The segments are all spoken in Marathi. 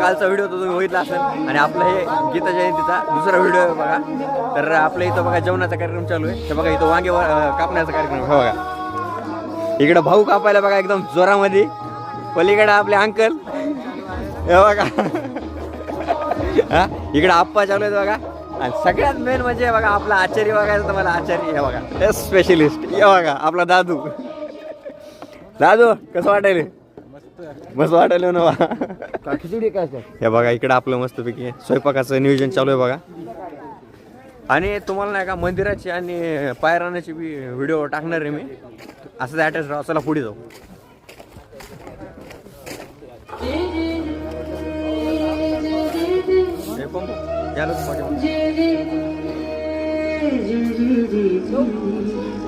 कालचा व्हिडिओ तो तुम्ही बघितला असेल. आणि आपलं हे गीता जयंतीचा दुसरा व्हिडिओ आहे बघा. तर आपल्या इथं बघा जेवणाचा कार्यक्रम चालू आहे. तर बघा इथं वांगे कापण्याचा कार्यक्रम आहे. हो बघा. इकडं भाऊ कापायला बघा एकदम जोरामध्ये. पलीकडे आपले अंकल. हे बघा. हा? इकडे आप्पा चालू आहेत बघा. आणि सगळ्यात मेन म्हणजे बघा आपला आचार्य बघायचं तुम्हाला आचार्य हे बघा. स्पेशलिस्ट हे बघा आपला दादू. दादू कसं वाटायला मस्त. वाटायला ना बा. खिचडी काय हे बघा इकडं आपलं मस्तपैकी स्वयंपाकाचं नियोजन चालू आहे बघा. आणि तुम्हाला नाही का मंदिराची आणि पायरानाची बी व्हिडिओ टाकणार आहे मी. असं ॲड्रेस राहा चला पुढे जाऊ.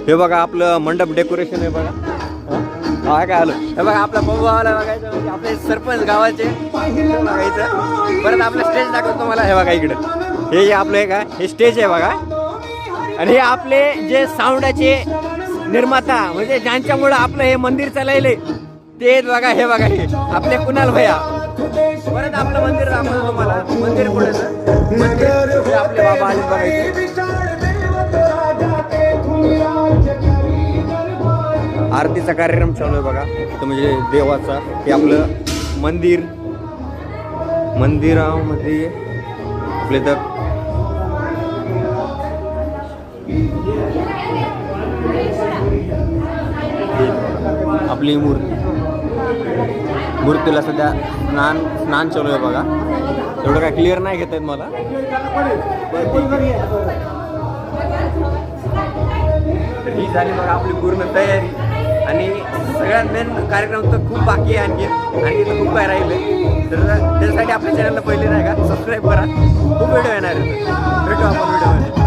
हे बघा आपलं मंडप डेकोरेशन आहे बघा. हा काय आलो? हे बघा आपला भावाला बघायचं म्हणजे आपले सरपंच गावाचे. बघायचं परत आपलं स्टेज दाखवतो मला हे बघा इकडे. हे आपलं हे काय हे स्टेज आहे बघा. आणि हे आपले जे साऊंडाचे निर्माता म्हणजे ज्यांच्यामुळं आपलं हे मंदिर चालायले ते बघा हे बघा हे. आपले कुणाल भैया. परत आपलं मंदिर दाखवतो तुम्हाला. मंदिर पुढे मंदिर. आपले बाबा आले बघायचे आरतीचा कार्यक्रम चालू आहे बघा. तो म्हणजे देवाचा हे आपलं मंदिर. मंदिरामध्ये आपले तर आपली मूर्ती. मूर्तीला सध्या स्नान स्नान चालू आहे बघा. एवढं काय क्लिअर नाही घेत आहेत मला. ही झाली बघा आपली पूर्ण तयारी. आणि सगळ्यात मेन कार्यक्रम तर खूप बाकी आहे आणखी. आणखी तर खूप काय राहिले तर त्याच्यासाठी आपल्या चॅनलला पहिले नाही का सबस्क्राईब करा. खूप व्हिडिओ येणार भेटू आपण